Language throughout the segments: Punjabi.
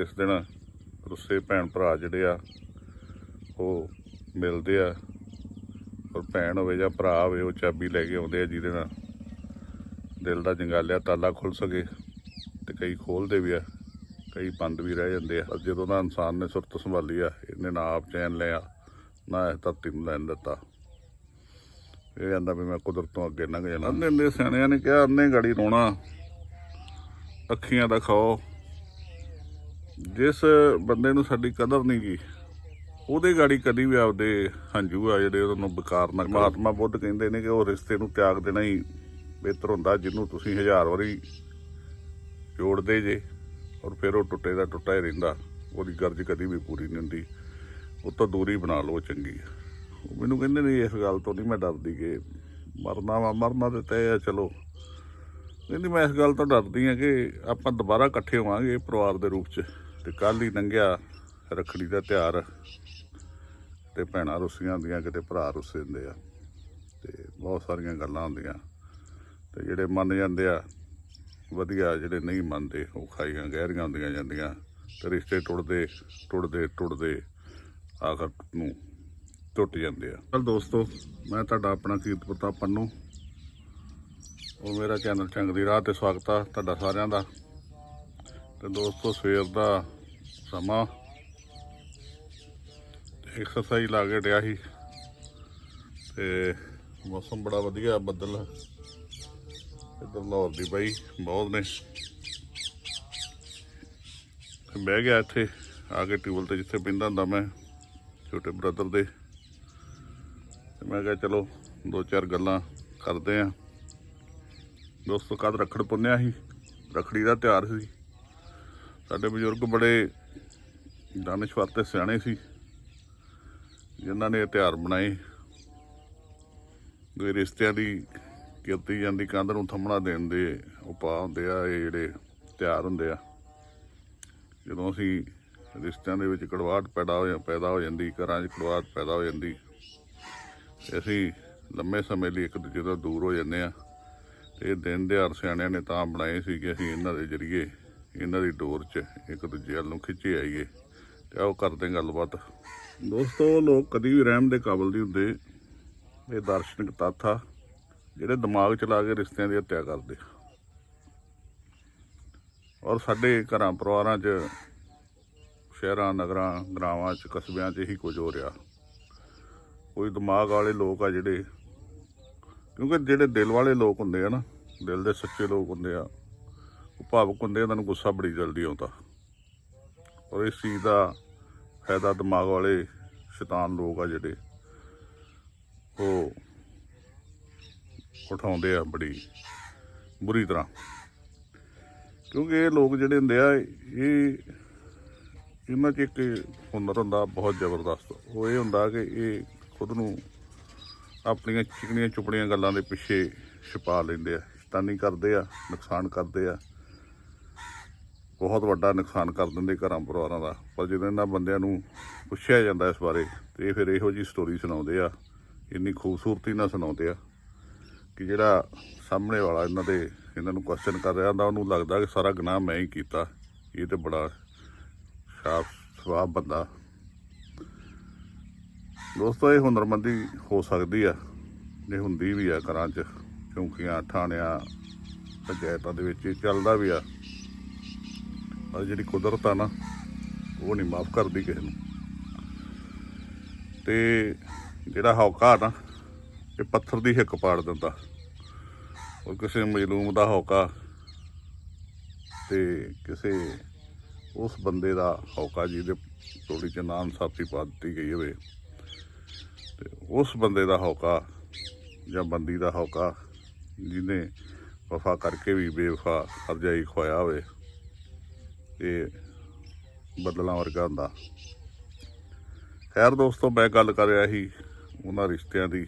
ਇਸ ਦਿਨ ਰੁੱਸੇ ਭੈਣ ਭਰਾ ਜਿਹੜੇ ਆ, ਉਹ ਮਿਲਦੇ ਆ ਔਰ ਭੈਣ ਹੋਵੇ ਜਾਂ ਭਰਾ ਹੋਵੇ, ਉਹ ਚਾਬੀ ਲੈ ਕੇ ਆਉਂਦੇ ਆ ਜਿਹਦੇ ਨਾਲ ਦਿਲ ਦਾ ਜੰਗਾਲਿਆ ਤਾਲਾ ਖੁੱਲ ਸਕੇ ਤੇ ਕਈ ਖੋਲਦੇ ਵੀ ਆ, ਕਈ ਬੰਦ ਵੀ ਰਹਿ ਜਾਂਦੇ ਆ। ਜਦੋਂ ਦਾ ਇਨਸਾਨ ਨੇ ਸੁਰਤ ਸੰਭਾਲੀ ਆ, ਇਹਨੇ ਨਾ ਆਪ ਚੈਨ ਲਿਆ, ਨਾ ਇਹ ਧਰਤੀ ਨੂੰ ਲੈਣ ਦਿੱਤਾ। ਇਹ ਕਹਿੰਦਾ ਵੀ ਮੈਂ ਕੁਦਰਤ ਤੋਂ ਅੱਗੇ ਲੰਘ ਜਾਣਾ। ਅੰਨੇ ਦੇ ਸਿਆਣਿਆਂ ਨੇ ਕਿਹਾ ਅੰਨੇ ਗਾੜੀ ਰੋਣਾ। ਅੱਖੀਆਂ ਦਾ ਖਾਓ। ਜਿਸ ਬੰਦੇ ਨੂੰ ਸਾਡੀ ਕਦਰ ਨਹੀਂ ਗਈ ਉਹਦੇ ਗਾੜੀ ਕਦੀ ਵੀ ਆਪਦੇ ਹੰਝੂ ਆ ਜਿਹੜੇ ਉਹਨੂੰ ਬਕਾਰ ਨਾ ਮਹਾਤਮਾ ਬੁੱਧ ਕਹਿੰਦੇ ਨੇ ਕਿ ਉਹ ਰਿਸ਼ਤੇ ਨੂੰ ਤਿਆਗ ਦੇਣਾ ਹੀ ਬਿਹਤਰ ਹੁੰਦਾ, ਜਿਹਨੂੰ ਤੁਸੀਂ ਹਜ਼ਾਰ ਵਾਰੀ ਜੋੜਦੇ ਜੇ ਔਰ ਫਿਰ ਉਹ ਟੁੱਟੇ ਦਾ ਟੁੱਟਾ ਹੀ ਰਹਿੰਦਾ, ਉਹਦੀ ਗਰਜ ਕਦੀ ਵੀ ਪੂਰੀ ਨਹੀਂ ਹੁੰਦੀ। ਉਹ ਤੋਂ ਦੂਰੀ ਬਣਾ ਲਓ ਚੰਗੀ ਉਹ ਮੈਨੂੰ ਕਹਿੰਦੇ ਨੇ ਇਸ ਗੱਲ ਤੋਂ ਨਹੀਂ ਮੈਂ ਡਰਦੀ ਕਿ ਮਰਨਾ ਵਾ, ਮਰਨਾ ਤੇ ਤੈਅ ਆ, ਚਲੋ। ਕਹਿੰਦੀ ਮੈਂ ਇਸ ਗੱਲ ਤੋਂ ਡਰਦੀ ਆ ਕਿ ਆਪਾਂ ਦੁਬਾਰਾ ਇਕੱਠੇ ਹੋਵਾਂਗੇ ਪਰਿਵਾਰ ਦੇ ਰੂਪ 'ਚ। ਤੇ ਕੱਲ ਹੀ ਲੰਘਿਆ ਰੱਖੜੀ ਦਾ ਤਿਉਹਾਰ ਤੇ ਭੈਣਾਂ ਰੁੱਸੀਆਂ ਹੁੰਦੀਆਂ, ਕਿਤੇ ਭਰਾ ਰੁੱਸੇ ਹੁੰਦੇ ਆ। ਤੇ ਬਹੁਤ ਸਾਰੀਆਂ ਗੱਲਾਂ ਹੁੰਦੀਆਂ। ਤੇ ਜਿਹੜੇ ਮੰਨ ਜਾਂਦੇ ਆ, ਵਧੀਆ, ਜਿਹੜੇ ਨਹੀਂ ਮੰਨਦੇ, ਉਹ ਖਾਈਆਂ ਗਹਿਰੀਆਂ ਹੁੰਦੀਆਂ ਜਾਂਦੀਆਂ। ਤੇ ਰਿਸ਼ਤੇ ਟੁੱਟਦੇ ਟੁੱਟਦੇ ਟੁੱਟਦੇ ਆਖਰ ਨੂੰ ਟੁੱਟ ਜਾਂਦੇ ਆ। ਚਲ ਦੋਸਤੋ, ਮੈਂ ਤੁਹਾਡਾ ਆਪਣਾ ਕੀਰਤ ਪ੍ਰਤਾਪ ਪੰਨੂ। ਉਹ ਮੇਰਾ ਚੈਨਲ ਚੰਗ ਦੀ ਰਾਹ ਤੇ ਸਵਾਗਤ ਆ ਤੁਹਾਡਾ ਸਾਰਿਆਂ ਦਾ। ਤੇ ਦੋਸਤੋ, ਸਵੇਰ ਦਾ ਸਮਾਂ। ਐਕਸਰਸਾਈਜ਼ ਲਾ ਕੇ ਡਿਆ ਸੀ। ਤੇ ਮੌਸਮ ਬੜਾ ਵਧੀਆ, ਬੱਦਲ। ਇੱਧਰ ਲਾਹੌਰ ਦੀ ਬਾਈ, ਬਹੁਤ ਨੇ। ਤੇ ਬਹਿ ਗਿਆ ਇੱਥੇ, ਆ ਕੇ ਟਿਊਬਲ ਤੇ ਜਿੱਥੇ ਪਿੰਦਾ ਹੁੰਦਾ ਮੈਂ, ਛੋਟੇ ਬ੍ਰਦਰ ਦੇ। ਮੈਂ ਕਿਹਾ ਚਲੋ, ਦੋ ਚਾਰ ਗੱਲਾਂ ਕਰਦੇ ਆਂ। ਦੋਸਤੋ ਕਦ ਰੱਖੜ ਪੁੰਨਿਆ ਸੀ। ਰੱਖੜੀ ਦਾ ਤਿਉਹਾਰ ਸੀ। ਸਾਡੇ ਬਜ਼ੁਰਗ ਬੜੇ ਦਾਨਿਸ਼ਵਰ ਤੇ ਸਿਆਣੇ ਸੀ, ਜਿਨ੍ਹਾਂ ਨੇ ਇਹ ਤਿਉਹਾਰ ਬਣਾਏ ਦੇ ਰਿਸ਼ਤਿਆਂ ਦੀ ਕੀਤੀ ਜਾਂਦੀ ਕੰਧ ਨੂੰ ਥੰਮਣਾ ਦੇਣ ਦੇ ਉਪਾਅ ਹੁੰਦੇ ਆ, ਇਹ ਜਿਹੜੇ ਤਿਉਹਾਰ ਹੁੰਦੇ ਆ। ਜਦੋਂ ਅਸੀਂ ਰਿਸ਼ਤਿਆਂ ਦੇ ਵਿੱਚ ਕੜਵਾਹਟ ਪੈਦਾ ਹੋ ਪੈਦਾ ਹੋ ਜਾਂਦੀ, ਘਰਾਂ 'ਚ ਕੜਵਾਹਟ ਪੈਦਾ ਹੋ ਜਾਂਦੀ, ਅਸੀਂ ਲੰਮੇ ਸਮੇਂ ਲਈ ਇੱਕ ਦੂਜੇ ਤੋਂ ਦੂਰ ਹੋ ਜਾਂਦੇ ਆ। ਤੇ ਇਹ ਦਿਨ ਦਿਹਾੜ ਸਿਆਣਿਆਂ ਨੇ ਤਾਂ ਬਣਾਏ ਸੀ ਕਿ ਅਸੀਂ ਇਹਨਾਂ ਦੇ ਜਰੀਏ, ਇਹਨਾਂ ਦੀ ਡੋਰ 'ਚ ਇੱਕ ਦੂਜੇ ਵੱਲ ਨੂੰ ਖਿੱਚੇ ਆਈਏ। ਤੇ ਆਓ ਕਰਦੇ ਗੱਲਬਾਤ। ਦੋਸਤੋ, ਲੋਕ ਕਦੀ ਵੀ ਰਹਿਮ ਦੇ ਕਾਬਲ ਨਹੀਂ ਹੁੰਦੇ। ਇਹ ਦਾਰਸ਼ਨਿਕ ਤੱਥ ਆ, ਜਿਹੜੇ ਦਿਮਾਗ ਚਲਾ ਕੇ ਰਿਸ਼ਤਿਆਂ ਦੀ ਹੱਤਿਆ ਕਰਦੇ ਔਰ ਸਾਡੇ ਘਰਾਂ ਪਰਿਵਾਰਾਂ 'ਚ, ਸ਼ਹਿਰਾਂ, ਨਗਰਾਂ, ਗਰਾਵਾਂ 'ਚ, ਕਸਬਿਆਂ 'ਚ ਹੀ ਕੁਝ ਹੋ ਰਿਹਾ। ਕੋਈ ਦਿਮਾਗ ਵਾਲੇ ਲੋਕ ਆ ਜਿਹੜੇ, ਕਿਉਂਕਿ ਜਿਹੜੇ ਦਿਲ ਵਾਲੇ ਲੋਕ ਹੁੰਦੇ ਆ ਨਾ, ਦਿਲ ਦੇ ਸੱਚੇ ਲੋਕ ਹੁੰਦੇ ਆ, ਉਹ ਭਾਵੁਕ ਹੁੰਦੇ ਆ, ਉਹਨਾਂ ਨੂੰ ਗੁੱਸਾ ਬੜੀ ਜਲਦੀ ਆਉਂਦਾ। ਔਰ ਇਸ ਚੀਜ਼ ਦਾ ਫਾਇਦਾ ਦਿਮਾਗ ਵਾਲੇ ਸ਼ੈਤਾਨ ਲੋਕ ਆ ਜਿਹੜੇ। ਉਹ ਉਠਾਉਂਦੇ ਆ ਬੜੀ ਬੁਰੀ ਤਰ੍ਹਾਂ। ਕਿਉਂਕਿ ਇਹ ਲੋਕ ਜਿਹੜੇ ਹੁੰਦੇ ਆ, ਇਹ ਇਹਨਾਂ 'ਚ ਇੱਕ ਹੁਨਰ ਹੁੰਦਾ ਬਹੁਤ ਜ਼ਬਰਦਸਤ। ਉਹ ਇਹ ਹੁੰਦਾ ਕਿ ਇਹ ਖੁਦ ਨੂੰ ਆਪਣੀਆਂ ਚਿਕਨੀਆਂ ਚੁਪੜੀਆਂ ਗੱਲਾਂ ਦੇ ਪਿੱਛੇ ਛਪਾ ਲੈਂਦੇ ਆ। ਸ਼ੈਤਾਨੀ ਕਰਦੇ ਆ, ਨੁਕਸਾਨ ਕਰਦੇ ਆ। ਬਹੁਤ ਵੱਡਾ ਨੁਕਸਾਨ ਕਰ ਦਿੰਦੇ ਘਰਾਂ ਪਰਿਵਾਰਾਂ ਦਾ। ਪਰ ਜਦੋਂ ਇਹਨਾਂ ਬੰਦਿਆਂ ਨੂੰ ਪੁੱਛਿਆ ਜਾਂਦਾ ਇਸ ਬਾਰੇ, ਤੇ ਇਹ ਫਿਰ ਇਹੋ ਜੀ ਸਟੋਰੀ ਸੁਣਾਉਂਦੇ ਆ। ਇੰਨੀ ਖੂਬਸੂਰਤੀ ਨਾਲ ਸੁਣਾਉਂਦੇ ਆ ਕਿ ਜਿਹੜਾ ਸਾਹਮਣੇ ਵਾਲਾ ਇਹਨਾਂ ਦੇ ਇਹਨਾਂ ਨੂੰ ਕੁਐਸਚਨ ਕਰ ਰਿਹਾ ਹੁੰਦਾ, ਉਹਨੂੰ ਲੱਗਦਾ ਕਿ ਸਾਰਾ ਗੁਨਾਹ ਮੈਂ ਹੀ ਕੀਤਾ। ਇਹ ਤੇ ਬੜਾ ਸਾਫ਼ ਸਵਾਬ ਬੰਦਾ। ਦੋਸਤੋ, ਇਹ ਹੁਨਰਮੰਦੀ ਹੋ ਸਕਦੀ ਆ। ਜੇ ਹੁੰਦੀ ਵੀ ਆ ਘਰਾਂ 'ਚ ਚੌਂਕੀਆਂ ਥਾਣਿਆਂ, ਪੰਚਾਇਤਾਂ ਦੇ ਵਿੱਚ ਇਹ ਚੱਲਦਾ ਵੀ ਆ। ਪਰ ਜਿਹੜੀ ਕੁਦਰਤ ਆ ਨਾ, ਉਹ ਨਹੀਂ ਮਾਫ ਕਰਦੀ ਕਿਸੇ ਨੂੰ। ਤੇ ਜਿਹੜਾ ਹੌਕਾ ਨਾ ਇਹ ਪੱਥਰ ਦੀ ਹਿੱਕ ਪਾੜ ਦਿੰਦਾ। ਉਹ ਕਿਸੇ ਮਜਲੂਮ ਦਾ ਹੌਕਾ ਤੇ ਕਿਸੇ ਉਸ ਬੰਦੇ ਦਾ ਹੌਕਾ ਜਿਹਦੇ ਟੋਲੀ ਚ ਨਾਮ ਸਾਥੀ ਪਾ ਦਿੱਤੀ ਗਈ ਹੋਵੇ। ਤੇ ਉਸ ਬੰਦੇ ਦਾ ਹੌਕਾ ਜਾਂ ਬੰਦੀ ਦਾ ਹੌਕਾ ਜਿਹਨੇ ਵਫਾ ਕਰਕੇ ਵੀ ਬੇਵਫਾ ਹਰਜਾਈ ਖੋਇਆ ਹੋਵੇ ਇਹ ਬਦਲਾਂ ਵਰਗਾ ਹੁੰਦਾ। ਖੈਰ ਦੋਸਤੋ, ਮੈਂ ਗੱਲ ਕਰ ਰਿਹਾ ਸੀ ਉਹਨਾਂ ਰਿਸ਼ਤਿਆਂ ਦੀ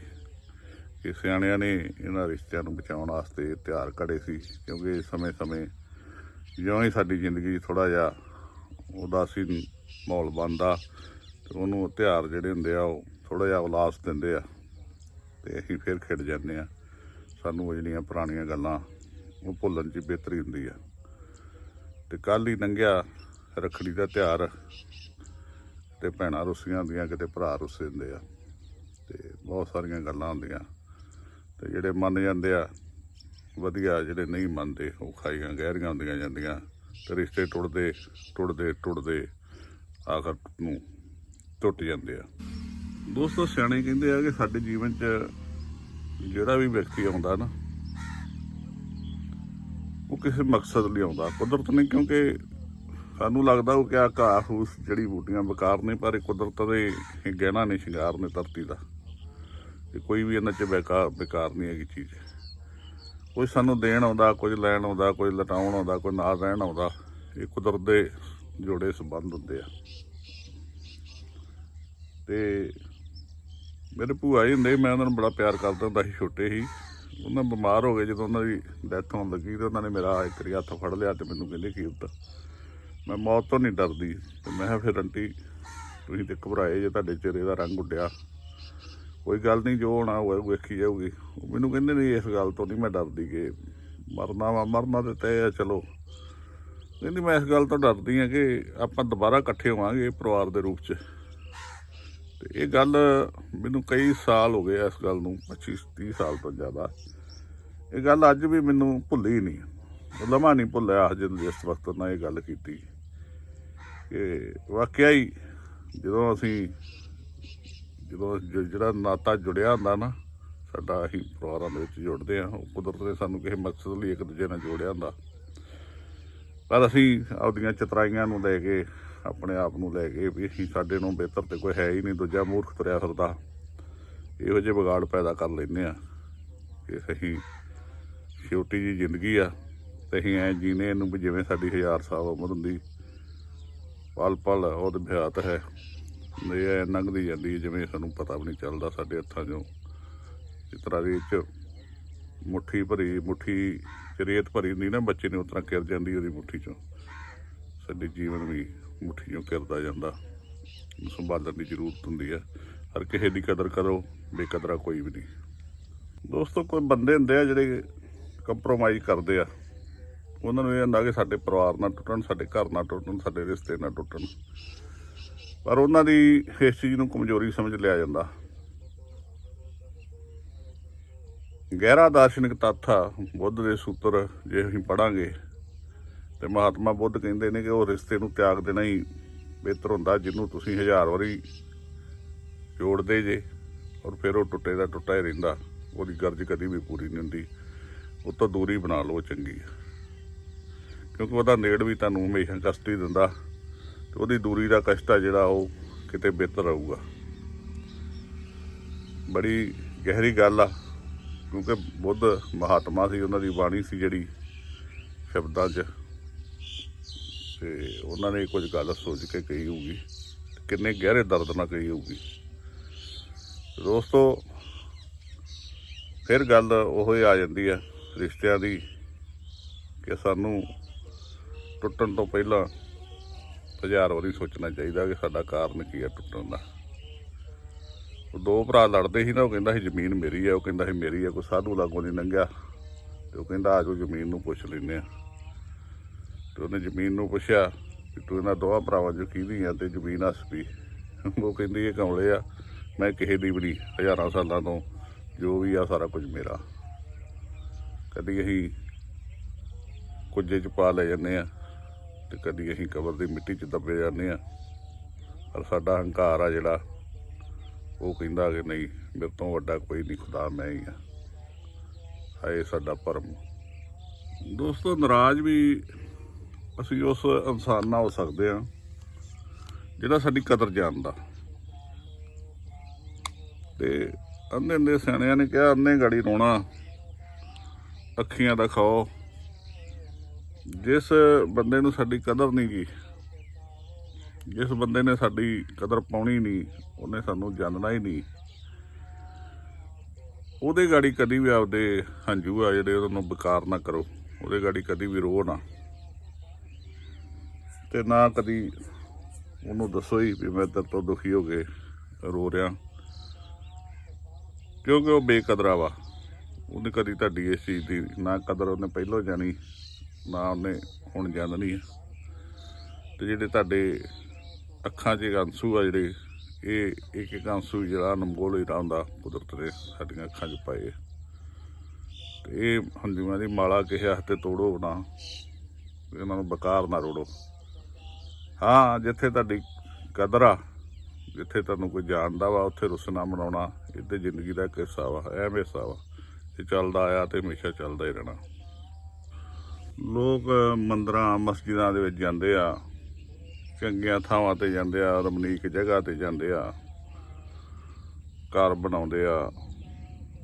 ਕਿ ਸਿਆਣਿਆਂ ਨੇ ਇਹਨਾਂ ਰਿਸ਼ਤਿਆਂ ਨੂੰ ਬਚਾਉਣ ਵਾਸਤੇ ਤਿਆਰ ਕੜੇ ਸੀ, ਕਿਉਂਕਿ ਸਮੇਂ-ਸਮੇਂ ਜਿਉਂ ਹੀ ਸਾਡੀ ਜ਼ਿੰਦਗੀ ਥੋੜਾ ਜਿਹਾ ਉਦਾਸੀ ਮਾਹੌਲ ਬਣਦਾ ਤੇ ਉਹਨੂੰ ਤਿਉਹਾਰ ਜਿਹੜੇ ਹੁੰਦੇ ਆ, ਉਹ ਥੋੜਾ ਜਿਹਾ ਉਲਾਸ ਦਿੰਦੇ ਆ ਤੇ ਅਸੀਂ ਫਿਰ ਖਿੜ ਜਾਂਦੇ ਆ। ਸਾਨੂੰ ਉਹ ਜਿਹੜੀਆਂ ਪੁਰਾਣੀਆਂ ਗੱਲਾਂ, ਉਹ ਭੁੱਲਣ 'ਚ ਬਿਹਤਰੀ ਹੁੰਦੀ ਆ। ਤੇ ਕੱਲ ਹੀ ਲੰਘਿਆ ਰੱਖੜੀ ਦਾ ਤਿਉਹਾਰ ਤੇ ਭੈਣਾਂ ਰੁੱਸੀਆਂ ਹੁੰਦੀਆਂ, ਕਿਤੇ ਭਰਾ ਰੁੱਸੇ ਹੁੰਦੇ ਆ ਤੇ ਬਹੁਤ ਸਾਰੀਆਂ ਗੱਲਾਂ ਹੁੰਦੀਆਂ। ਤੇ ਜਿਹੜੇ ਮੰਨ ਜਾਂਦੇ ਆ, ਵਧੀਆ, ਜਿਹੜੇ ਨਹੀਂ ਮੰਨਦੇ, ਉਹ ਖਾਈਆਂ ਗਹਿਰੀਆਂ ਹੁੰਦੀਆਂ ਜਾਂਦੀਆਂ ਤੇ ਰਿਸ਼ਤੇ ਟੁੱਟਦੇ ਟੁੱਟਦੇ ਟੁੱਟਦੇ ਆਖਰ ਨੂੰ ਟੁੱਟ ਜਾਂਦੇ ਆ। ਦੋਸਤੋ, ਸਿਆਣੇ ਕਹਿੰਦੇ ਆ ਕਿ ਸਾਡੇ ਜੀਵਨ 'ਚ ਜਿਹੜਾ ਵੀ ਵਿਅਕਤੀ ਆਉਂਦਾ ਨਾ ਉਹ ਕਿਸੇ ਮਕਸਦ ਲਈ ਆਉਂਦਾ। ਕੁਦਰਤ ਨੇ ਕਿਉਂਕਿ ਸਾਨੂੰ ਲੱਗਦਾ ਉਹ ਕਿ ਆ ਘਾਹ ਫੂਸ ਜਿਹੜੀ ਬੂਟੀਆਂ ਬੇਕਾਰ ਨੇ, ਪਰ ਇਹ ਕੁਦਰਤ ਦੇ ਇਹ ਗਹਿਣਾ ਨੇ, ਸ਼ਿੰਗਾਰ ਨੇ ਧਰਤੀ ਦਾ। ਤੇ ਕੋਈ ਵੀ ਇਹਨਾਂ 'ਚ ਬੇਕਾਰ ਬੇਕਾਰ ਨਹੀਂ ਹੈਗੀ ਚੀਜ਼। ਕੋਈ ਸਾਨੂੰ ਦੇਣ ਆਉਂਦਾ ਕੁਝ ਲੈਣ ਆਉਂਦਾ, ਕੋਈ ਲਟਾਉਣ ਆਉਂਦਾ, ਕੋਈ ਨਾ ਰਹਿਣ ਆਉਂਦਾ, ਇਹ ਕੁਦਰਤ ਦੇ ਜੋੜੇ ਸੰਬੰਧ ਹੁੰਦੇ ਆ। ਤੇ ਮੇਰੇ ਭੂਆ ਹੀ ਹੁੰਦੇ, ਮੈਂ ਉਹਨਾਂ ਨੂੰ ਬੜਾ ਪਿਆਰ ਕਰਦਾ ਹੁੰਦਾ ਸੀ, ਛੋਟੇ ਸੀ। ਉਹਨਾਂ ਬਿਮਾਰ ਹੋ ਗਏ ਜਦੋਂ ਉਹਨਾਂ ਦੀ ਡੈਥ ਹੋਣ ਲੱਗੀ ਤੇ ਉਹਨਾਂ ਨੇ ਮੇਰਾ ਇੱਕ ਵਾਰੀ ਹੱਥ ਫੜ ਲਿਆ ਤੇ ਮੈਨੂੰ ਕਹਿੰਦੇ ਕੀ ਹੁੰਦਾ ਮੈਂ ਮੌਤ ਤੋਂ ਨਹੀਂ ਡਰਦੀ। ਤੇ ਮੈਂ ਕਿਹਾ, ਫਿਰ ਆਂਟੀ, ਤੁਸੀਂ ਤੇ ਘਬਰਾਏ ਜੇ, ਤੁਹਾਡੇ ਚਿਹਰੇ ਦਾ ਰੰਗ ਉੱਡਿਆ। ਕੋਈ ਗੱਲ ਨਹੀਂ, ਜੋ ਹੋਣਾ ਹੋਇਆ ਵੇਖੀ ਜਾਊਗੀ। ਉਹ ਮੈਨੂੰ ਕਹਿੰਦੇ ਨਹੀਂ ਇਸ ਗੱਲ ਤੋਂ ਨਹੀਂ ਮੈਂ ਡਰਦੀ ਕਿ ਮਰਨਾ ਵਾ, ਮਰਨਾ ਤੇ ਤੈਅ ਆ, ਚਲੋ। ਕਹਿੰਦੀ, ਮੈਂ ਇਸ ਗੱਲ ਤੋਂ ਡਰਦੀ ਆ ਕਿ ਆਪਾਂ ਦੁਬਾਰਾ ਇਕੱਠੇ ਹੋਵਾਂਗੇ ਪਰਿਵਾਰ ਦੇ ਰੂਪ 'ਚ। ਇਹ ਗੱਲ ਮੈਨੂੰ ਕਈ ਸਾਲ ਹੋ ਗਏ ਆ ਇਸ ਗੱਲ ਨੂੰ 25 30 ਸਾਲ ਤੋਂ ਜ਼ਿਆਦਾ। ਇਹ ਗੱਲ ਅੱਜ ਵੀ ਮੈਨੂੰ ਭੁੱਲੀ ਨਹੀਂ। ਉਹ ਲਮਾ ਨਹੀਂ ਭੁੱਲਿਆ ਜਦੋਂ ਜਿਸ ਵਕਤ ਨਾਲ ਇਹ ਗੱਲ ਕੀਤੀ। ਕਿ ਵਾਕਿਆ ਹੀ ਜਦੋਂ ਅਸੀਂ, ਜਦੋਂ ਜਿਹੜਾ ਨਾਤਾ ਜੁੜਿਆ ਹੁੰਦਾ ਨਾ, ਸਾਡਾ ਅਸੀਂ ਪਰਿਵਾਰਾਂ ਦੇ ਵਿੱਚ ਜੁੜਦੇ ਆ। ਉਹ ਕੁਦਰਤ ਨੇ ਸਾਨੂੰ ਕਿਸੇ ਮਕਸਦ ਲਈ ਇੱਕ ਦੂਜੇ ਨਾਲ ਜੋੜਿਆ ਹੁੰਦਾ। ਪਰ ਅਸੀਂ ਆਪਦੀਆਂ ਚਤਰਾਈਆਂ ਨੂੰ ਲੈ ਕੇ ਆਪਣੇ ਆਪ ਨੂੰ ਲੈ ਕੇ ਵੀ ਅਸੀਂ ਸਾਡੇ ਨੂੰ ਬਿਹਤਰ ਤੇ ਕੋਈ ਹੈ ਹੀ ਨਹੀਂ, ਦੂਜਾ ਮੂਰਖ ਤੁਰਿਆ ਫਿਰਦਾ। ਇਹੋ ਜਿਹੇ ਵਿਗਾੜ ਪੈਦਾ ਕਰ ਲੈਂਦੇ ਆ ਕਿ ਅਸੀਂ ਛੋਟੀ ਜੀ ਜ਼ਿੰਦਗੀ ਆ ਤੇ ਅਸੀਂ ਐ ਜੀਨੇ ਇਹਨੂੰ ਵੀ ਜਿਵੇਂ ਸਾਡੀ ਹਜ਼ਾਰ ਸਾਲ ਉਮਰ ਹੁੰਦੀ। ਪਲ ਪਲ ਉਹਦੇ ਬਿਆਤ ਹੈ। ਇਹ ਐ ਲੰਘਦੀ ਜਾਂਦੀ ਜਿਵੇਂ ਸਾਨੂੰ ਪਤਾ ਵੀ ਨਹੀਂ ਚੱਲਦਾ ਸਾਡੇ ਹੱਥਾਂ 'ਚੋਂ। ਇਸ ਤਰ੍ਹਾਂ ਦੀ ਵਿੱਚ ਮੁੱਠੀ ਭਰੀ, ਮੁੱਠੀ ਚ ਰੇਤ ਭਰੀ ਹੁੰਦੀ ਨਾ, ਬੱਚੇ ਨੇ ਉਤਰਾ ਕਿਰ ਜਾਂਦੀ ਉਹਦੀ ਮੁੱਠੀ 'ਚੋਂ। ਸਾਡੇ ਜੀਵਨ ਵੀ ਮੁੱਠੀ 'ਚੋਂ ਕਿਰਦਾ ਜਾਂਦਾ। ਸੰਭਾਲਣ ਦੀ ਜ਼ਰੂਰਤ ਹੁੰਦੀ ਹੈ। ਹਰ ਕਿਸੇ ਦੀ ਕਦਰ ਕਰੋ, ਬੇਕਦਰਾ ਕੋਈ ਵੀ ਨਹੀਂ। ਦੋਸਤੋ, ਕੋਈ ਬੰਦੇ ਹੁੰਦੇ ਆ ਜਿਹੜੇ ਕੰਪਰੋਮਾਈਜ਼ ਕਰਦੇ ਆ। ਉਹਨਾਂ ਨੂੰ ਇਹ ਹੁੰਦਾ ਕਿ ਸਾਡੇ ਪਰਿਵਾਰ ਨਾਲ ਟੁੱਟਣ, ਸਾਡੇ ਘਰ ਨਾਲ ਟੁੱਟਣ, ਸਾਡੇ ਰਿਸ਼ਤੇ ਨਾਲ ਟੁੱਟਣ। ਪਰ ਉਹਨਾਂ ਦੀ ਇਸ ਚੀਜ਼ ਨੂੰ ਕਮਜ਼ੋਰੀ ਸਮਝ ਲਿਆ ਜਾਂਦਾ। ਗਹਿਰਾ ਦਾਰਸ਼ਨਿਕ ਤੱਥ ਆ, ਬੁੱਧ ਦੇ ਸੂਤਰ ਜੇ ਅਸੀਂ ਪੜਾਂਗੇ ਤੇ ਮਹਾਤਮਾ ਬੁੱਧ ਕਹਿੰਦੇ ਨੇ ਕਿ ਉਹ ਰਿਸ਼ਤੇ ਨੂੰ ਤਿਆਗ ਦੇਣਾ ਹੀ ਬਿਹਤਰ ਹੁੰਦਾ, ਜਿਹਨੂੰ ਤੁਸੀਂ ਹਜ਼ਾਰ ਵਾਰੀ ਜੋੜਦੇ ਜੇ ਔਰ ਫਿਰ ਉਹ ਟੁੱਟੇ ਦਾ ਟੁੱਟਾ ਹੀ ਰਹਿੰਦਾ, ਉਹਦੀ ਗਰਜ ਕਦੀ ਵੀ ਪੂਰੀ ਨਹੀਂ ਹੁੰਦੀ। ਉਹ ਤੋਂ ਦੂਰੀ ਬਣਾ ਲਓ ਚੰਗੀ ਕਿਉਂਕਿ ਉਹਦਾ ਨੇੜ ਵੀ ਤੁਹਾਨੂੰ ਹਮੇਸ਼ਾ ਕਸ਼ਟ ਹੀ ਦਿੰਦਾ ਤੇ ਉਹਦੀ ਦੂਰੀ ਦਾ ਕਸ਼ਟ ਆ ਜਿਹੜਾ ਉਹ ਕਿਤੇ ਬਿਹਤਰ ਰਹੂਗਾ। ਬੜੀ ਗਹਿਰੀ ਗੱਲ ਆ, ਕਿਉਂਕਿ ਬੁੱਧ ਮਹਾਤਮਾ ਸੀ, ਉਹਨਾਂ ਦੀ ਬਾਣੀ ਸੀ ਜਿਹੜੀ ਸ਼ਬਦਾਂ 'ਚ। ਤੇ ਉਹਨਾਂ ਨੇ ਕੁਝ ਗੱਲ ਸੋਚ ਕੇ ਕਹੀ ਹੋਊਗੀ। ਕਿੰਨੇ ਗਹਿਰੇ ਦਰਦ ਨਾਲ ਕਹੀ ਹੋਊਗੀ। ਦੋਸਤੋ, ਫਿਰ ਗੱਲ ਉਹ ਹੀ ਆ ਜਾਂਦੀ ਹੈ ਰਿਸ਼ਤਿਆਂ ਦੀ ਕਿ ਸਾਨੂੰ ਟੁੱਟਣ ਤੋਂ ਪਹਿਲਾਂ ਹਜ਼ਾਰ ਵਾਰੀ ਸੋਚਣਾ ਚਾਹੀਦਾ ਕਿ ਸਾਡਾ ਕਾਰਨ ਕੀ ਹੈ ਟੁੱਟਣ ਦਾ। ਉਹ ਦੋ ਭਰਾ ਲੜਦੇ ਸੀ ਨਾ, ਉਹ ਕਹਿੰਦਾ ਸੀ, ਜ਼ਮੀਨ ਮੇਰੀ ਹੈ ਉਹ ਕਹਿੰਦਾ ਸੀ, ਮੇਰੀ ਹੈ ਕੋਈ ਸਾਧੂ ਲਾਗੋਂ ਨਹੀਂ ਲੰਘਿਆ ਤੇ ਉਹ ਕਹਿੰਦਾ ਆਜੋ ਜ਼ਮੀਨ ਨੂੰ ਪੁੱਛ ਲੈਨੇ ਆ। ਤੇ ਉਹਨੇ ਜ਼ਮੀਨ ਨੂੰ ਪੁੱਛਿਆ ਕਿ ਤੂੰ ਇਹਨਾਂ ਦੋਹਾਂ ਭਰਾਵਾਂ ਚੋਂ ਕਿਹਦੀ ਆ ਤੇ ਜ਼ਮੀਨ ਹੱਸ ਪਈ। ਉਹ ਕਹਿੰਦੀ ਇਹ ਕਮਲੇ ਆ, ਮੈਂ ਕਿਸੇ ਦੀ ਵੀ ਨਹੀਂ, ਹਜ਼ਾਰਾਂ ਸਾਲਾਂ ਤੋਂ ਜੋ ਵੀ ਆ ਸਾਰਾ ਕੁਝ ਮੇਰਾ। ਕਦੀ ਅਸੀਂ ਕੁਝੇ ਚ ਪਾ ਲੈ ਜਾਂਦੇ ਆ ਤੇ ਕਦੀ ਅਸੀਂ ਕਬਰ ਦੀ ਮਿੱਟੀ ਚ ਦੱਬੇ ਜਾਂਦੇ ਆ। ਪਰ ਸਾਡਾ ਹੰਕਾਰ ਆ ਜਿਹੜਾ, ਉਹ ਕਹਿੰਦਾ ਕਿ ਨਹੀਂ, ਮੇਰੇ ਤੋਂ ਵੱਡਾ ਕੋਈ ਨਹੀਂ, ਖੁਦਾ ਮੈਂ ਹੀ ਆ। ਹਾਏ ਸਾਡਾ ਪਰਮ ਦੋਸਤੋ, ਨਾਰਾਜ਼ ਵੀ ਅਸੀਂ ਉਸ ਇਨਸਾਨ ਨਾਲ ਹੋ ਸਕਦੇ ਆ ਜਿਹੜਾ ਸਾਡੀ ਕਦਰ ਜਾਣਦਾ। ਤੇ ਅੰਨੇ ਅੰਨੇ ਸਿਆਣਿਆਂ ਨੇ ਕਿਹਾ, ਅੰਨੇ ਗਾੜੀ ਰੋਣਾ, ਅੱਖੀਆਂ ਦਾ ਖਾਓ ਜਿਸ ਬੰਦੇ ਨੂੰ ਸਾਡੀ ਕਦਰ ਨਹੀਂ ਗੀ, ਜਿਸ ਬੰਦੇ ਨੇ ਸਾਡੀ ਕਦਰ ਪਾਉਣੀ ਨਹੀਂ, ਉਹਨੇ ਸਾਨੂੰ ਜਾਣਨਾ ਹੀ ਨਹੀਂ। ਉਹਦੇ ਗਾੜੀ ਕਦੀ ਵੀ ਆਪਦੇ ਹੰਝੂ ਆ ਜਿਹੜੇ ਉਹਨੂੰ ਬੇਕਾਰ ਨਾ ਕਰੋ, ਉਹਦੇ ਗਾੜੀ ਕਦੀ ਵੀ ਰੋ ਨਾ। ਤੇ ਨਾ ਕਦੀ ਉਹਨੂੰ ਦੱਸੋ ਹੀ ਵੀ ਮੈਂ ਤੇਰੇ ਤੋਂ ਦੁਖੀ ਹੋ ਕੇ ਰੋ ਰਿਹਾ। ਕਿਉਂਕਿ ਉਹ ਬੇਕਦਰਾ ਵਾ। ਉਹਨੇ ਕਦੀ ਤੁਹਾਡੀ ਇਸ ਚੀਜ਼ ਦੀ ਨਾ ਕਦਰ ਉਹਨੇ ਪਹਿਲਾਂ ਜਾਣੀ, ਨਾ ਉਹਨੇ ਹੁਣ ਜਾਣਨੀ। ਹੈ ਤੇ ਜਿਹੜੇ ਤੁਹਾਡੇ ਅੱਖਾਂ 'ਚ ਅੰਸੂ ਆ ਜਿਹੜੇ, ਇਹ ਇੱਕ ਇੱਕ ਅੰਸੂ ਜਿਹੜਾ ਨਮਗੋਲ ਹੀ ਹੁੰਦਾ ਕੁਦਰਤ ਨੇ ਸਾਡੀਆਂ ਅੱਖਾਂ 'ਚ ਪਾਏ। ਤੇ ਇਹ ਹੰਝੂਆਂ ਦੀ ਮਾਲਾ ਕਿਸੇ ਹੱਥੇ ਤੋੜੋ ਨਾ, ਇਹਨਾਂ ਨੂੰ ਬਕਾਰ ਨਾ ਰੋੜੋ। ਹਾਂ, ਜਿੱਥੇ ਤੁਹਾਡੀ ਕਦਰ ਆ, ਜਿੱਥੇ ਤੁਹਾਨੂੰ ਕੋਈ ਜਾਣਦਾ ਵਾ, ਉੱਥੇ ਰੁੱਸਣਾ ਮਨਾਉਣਾ ਇਹ ਤੇ ਜ਼ਿੰਦਗੀ ਦਾ ਇੱਕ ਹਿੱਸਾ ਵਾ, ਅਹਿਮ ਹਿੱਸਾ ਵਾ। ਇਹ ਚੱਲਦਾ ਆਇਆ ਤੇ ਹਮੇਸ਼ਾ ਚੱਲਦਾ ਹੀ ਰਹਿਣਾ। ਲੋਕ ਮੰਦਰਾਂ, ਮਸਜਿਦਾਂ ਦੇ ਵਿੱਚ ਜਾਂਦੇ ਆ, ਚੰਗੀਆਂ ਥਾਵਾਂ ਤੇ ਜਾਂਦੇ ਆ ਰਮਣੀਕ ਜਗ੍ਹਾ ਤੇ ਜਾਂਦੇ ਆ, ਘਰ ਬਣਾਉਂਦੇ ਆ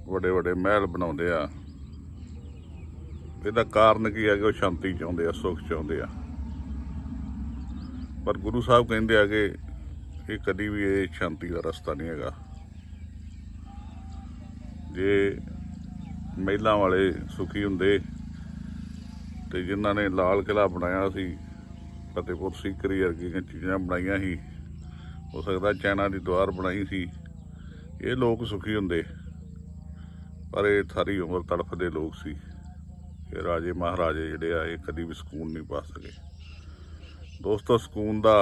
ਵੱਡੇ ਵੱਡੇ ਮਹਿਲ ਬਣਾਉਂਦੇ ਆ। ਇਹਦਾ ਕਾਰਨ ਕੀ ਹੈ ਕਿ ਉਹ ਸ਼ਾਂਤੀ ਚਾਹੁੰਦੇ ਆ, ਸੁੱਖ ਚਾਹੁੰਦੇ ਆ। ਪਰ ਗੁਰੂ ਸਾਹਿਬ ਕਹਿੰਦੇ ਆ ਕਿ ਇਹ ਕਦੀ ਵੀ ਇਹ ਸ਼ਾਂਤੀ ਦਾ ਰਸਤਾ ਨਹੀਂ ਹੈਗਾ। ਜੇ ਮਹਿਲਾਂ ਵਾਲੇ ਸੁਖੀ ਹੁੰਦੇ ਤੇ ਜਿਨ੍ਹਾਂ ਨੇ ਲਾਲ ਕਿਲਾ ਬਣਾਇਆ ਸੀ, ਫਤਿਹਪੁਰ ਸੀਕਰੀ ਵਰਗੀਆਂ ਚੀਜ਼ਾਂ ਬਣਾਈਆਂ ਸੀ, ਹੋ ਸਕਦਾ ਚਾਈਨਾ ਦੀ ਦੁਆਰ ਬਣਾਈ ਸੀ, ਇਹ ਲੋਕ ਸੁਖੀ ਹੁੰਦੇ। ਪਰ ਇਹ ਸਾਰੀ ਉਮਰ ਤੜਫਦੇ ਲੋਕ ਸੀ ਇਹ ਰਾਜੇ ਮਹਾਰਾਜੇ ਜਿਹੜੇ ਆ, ਇਹ ਕਦੀ ਵੀ ਸਕੂਨ ਨਹੀਂ ਪਾ ਸਕੇ। ਦੋਸਤੋ, ਸਕੂਨ ਦਾ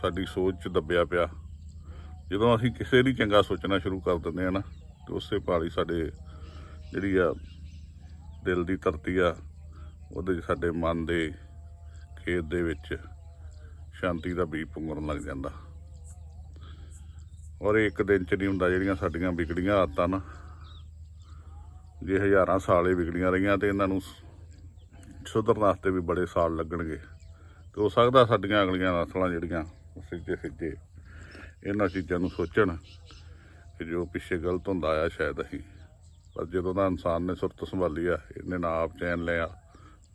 ਸਾਡੀ ਸੋਚ 'ਚ ਦੱਬਿਆ ਪਿਆ। ਜਦੋਂ ਅਸੀਂ ਕਿਸੇ ਲਈ ਚੰਗਾ ਸੋਚਣਾ ਸ਼ੁਰੂ ਕਰ ਦਿੰਦੇ ਆ ਨਾ, ਤੇ ਉਸੇ ਪਾਲੀ ਸਾਡੇ ਜਿਹੜੀ ਆ ਦਿਲ ਦੀ ਧਰਤੀ ਆ, ਉਹਦੇ 'ਚ ਸਾਡੇ ਮਨ ਦੇ ਖੇਤ ਦੇ ਵਿੱਚ ਸ਼ਾਂਤੀ ਦਾ ਬੀਜ ਪੁੰਗਰਨ ਲੱਗ ਜਾਂਦਾ। ਔਰ ਇਹ ਇੱਕ ਦਿਨ 'ਚ ਨਹੀਂ ਹੁੰਦਾ ਜਿਹੜੀਆਂ ਸਾਡੀਆਂ ਵਿਗੜੀਆਂ ਆਦਤਾਂ ਨਾ, ਜੇ ਹਜ਼ਾਰਾਂ ਸਾਲ ਇਹ ਵਿਗੜੀਆਂ ਰਹੀਆਂ ਤੇ ਇਹਨਾਂ ਨੂੰ ਸੁਧਰਨ ਵਾਸਤੇ ਵੀ ਬੜੇ ਸਾਲ ਲੱਗਣਗੇ। ਤੇ ਹੋ ਸਕਦਾ ਸਾਡੀਆਂ ਅਗਲੀਆਂ ਨਸਲਾਂ ਜਿਹੜੀਆਂ ਸਿੱਧੇ ਸਿੱਧੇ ਇਹਨਾਂ ਚੀਜ਼ਾਂ ਨੂੰ ਸੋਚਣ ਕਿ ਜੋ ਪਿੱਛੇ ਗਲਤ ਹੁੰਦਾ ਆ ਸ਼ਾਇਦ ਅਸੀਂ। ਪਰ ਜਦੋਂ ਦਾ ਇਨਸਾਨ ਨੇ ਸੁਰਤ ਸੰਭਾਲੀ ਆ, ਇਹਨੇ ਨਾ ਆਪ ਚੈਨ ਲਿਆ,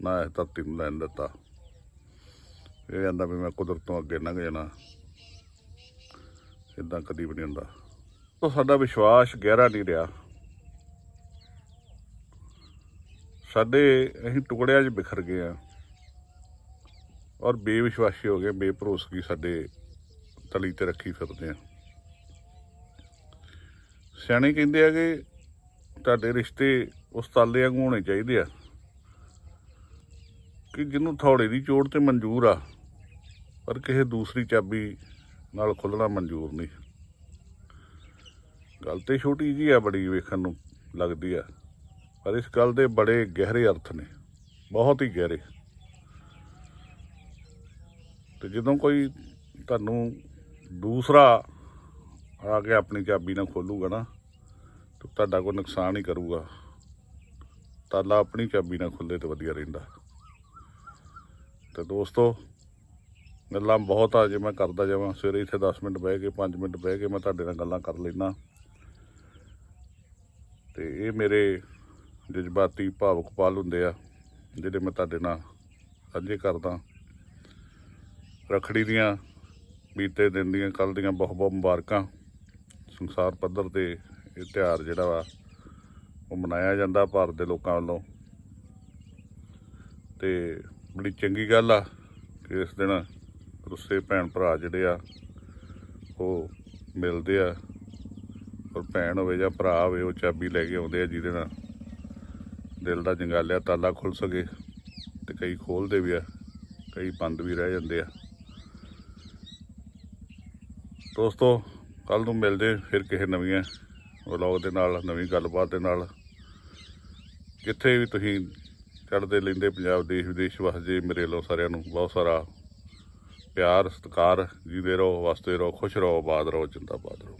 ਨਾ ਇਹ ਧਰਤੀ ਨੂੰ ਲੈਣ ਦਿੱਤਾ। ਇਹ ਕਹਿੰਦਾ ਵੀ ਮੈਂ ਕੁਦਰਤ ਤੋਂ ਅੱਗੇ ਲੰਘ ਜਾਣਾ। ਇਦਾਂ ਕਦੀ ਵੀ ਨਹੀਂ ਹੁੰਦਾ। ਤਾਂ ਸਾਡਾ ਵਿਸ਼ਵਾਸ ਗਹਿਰਾ ਨਹੀਂ ਰਿਹਾ। ਸਾਡੇ ਅਸੀਂ ਟੁਕੜਿਆਂ 'ਚ ਬਿਖਰ ਗਏ ਆ। ਔਰ ਬੇਵਿਸ਼ਵਾਸੀ ਹੋ ਗਏ ਬੇਭਰੋਸਗੀ ਸਾਡੇ ਤਲੀ ਤੇ ਰੱਖੀ ਫਿਰਦੇ ਆ। ਸਿਆਣੇ ਕਹਿੰਦੇ ਆ ਕਿ ਤੁਹਾਡੇ ਰਿਸ਼ਤੇ ਉਸ ਤਾਲੇ ਵਾਂਗੂ ਹੋਣੇ ਚਾਹੀਦੇ ਆ ਕਿ ਜਿਹਨੂੰ ਥੋੜੇ ਦੀ ਚੋਟ ਤੇ ਮਨਜ਼ੂਰ ਆ, ਪਰ ਕਿਸੇ ਦੂਸਰੀ ਚਾਬੀ ਨਾਲ ਖੁੱਲਣਾ ਮਨਜ਼ੂਰ ਨਹੀਂ। ਗੱਲ ਤੇ ਛੋਟੀ ਜੀ ਆ ਬੜੀ ਵੇਖਣ ਨੂੰ ਲੱਗਦੀ ਆ, ਪਰ ਇਸ ਗੱਲ ਦੇ ਬੜੇ ਗਹਿਰੇ ਅਰਥ ਨੇ, ਬਹੁਤ ਹੀ ਗਹਿਰੇ। ਤੇ ਜਦੋਂ ਕੋਈ ਤੁਹਾਨੂੰ ਦੂਸਰਾ ਆ ਕੇ ਆਪਣੀ ਚਾਬੀ ਨਾਲ ਖੋਲੂਗਾ ਨਾ, ਤਾਂ ਤੁਹਾਡਾ ਕੋਈ ਨੁਕਸਾਨ ਹੀ ਕਰੂਗਾ। ਤਾਲਾ ਆਪਣੀ ਚਾਬੀ ਨਾਲ ਖੁੱਲੇ ਤੇ ਵਧੀਆ ਰਹਿੰਦਾ। ਤੇ ਦੋਸਤੋ, ਗੱਲਾਂ ਬਹੁਤ ਆ, ਜੇ ਮੈਂ ਕਰਦਾ ਜਾਵਾਂ, ਸਵੇਰੇ ਇੱਥੇ 10 ਮਿੰਟ ਬਹਿ ਕੇ 5 ਮਿੰਟ ਬਹਿ ਕੇ ਮੈਂ ਤੁਹਾਡੇ ਨਾਲ ਗੱਲਾਂ ਕਰ ਲੈਣਾ ਤੇ ਇਹ ਮੇਰੇ ਜਜ਼ਬਾਤੀ ਭਾਵੁਕ ਪਲ ਹੁੰਦੇ ਆ, ਜਿਹੜੇ ਮੈਂ ਤੁਹਾਡੇ ਨਾਲ ਸਾਂਝੇ ਕਰਦਾ। ਰਖੜੀ ਦੀਆਂ, ਬੀਤੇ ਦਿਨ ਦੀਆਂ ਕੱਲ ਦੀਆਂ ਬਹੁਤ ਬਹੁਤ ਮੁਬਾਰਕਾਂ। ਸੰਸਾਰ ਪੱਧਰ ਤੇ ਇਹ ਤਿਉਹਾਰ ਜਿਹੜਾ ਵਾ, ਉਹ ਮਨਾਇਆ ਜਾਂਦਾ ਭਾਰਤ ਦੇ ਲੋਕਾਂ ਵੱਲੋਂ। ਤੇ ਬੜੀ ਚੰਗੀ ਗੱਲ ਆ ਕਿ ਇਸ ਦਿਨ ਰੁੱਸੇ ਭੈਣ ਭਰਾ ਜਿਹੜੇ ਆ, ਉਹ ਮਿਲਦੇ ਆ। ਔਰ ਭੈਣ ਹੋਵੇ ਜਾਂ ਭਰਾ ਹੋਵੇ, ਉਹ ਚਾਬੀ ਲੈ ਕੇ ਆਉਂਦੇ ਆ ਜਿਹਦੇ ਨਾਲ ਦਿਲ ਦਾ ਜੰਗਾਲਿਆ ਤਾਲਾ ਖੁੱਲ ਸਕੇ ਤੇ ਕਈ ਖੋਲਦੇ ਵੀ ਆ, ਕਈ ਬੰਦ ਵੀ ਰਹਿ ਜਾਂਦੇ ਆ। ਦੋਸਤੋ ਕੱਲ ਨੂੰ ਮਿਲਦੇ ਫਿਰ ਕਿਸੇ ਨਵੀਆਂ ਵਲੌਗ ਦੇ ਨਾਲ, ਨਵੀਂ ਗੱਲਬਾਤ ਦੇ ਨਾਲ। ਜਿੱਥੇ ਵੀ ਤੁਸੀਂ ਚੜ੍ਹਦੇ ਲੈਂਦੇ ਪੰਜਾਬ, ਦੇਸ਼, ਵਿਦੇਸ਼ ਵਸਦੇ ਮੇਰੇ ਵੱਲੋਂ ਸਾਰਿਆਂ ਨੂੰ ਬਹੁਤ ਸਾਰਾ ਪਿਆਰ, ਸਤਿਕਾਰ, ਜੀਦੇ ਰਹੋ, ਵਸਦੇ ਰਹੋ, ਖੁਸ਼ ਰਹੋ, ਆਬਾਦ ਰਹੋ, ਜਿੰਦਾਬਾਦ ਰਹੋ।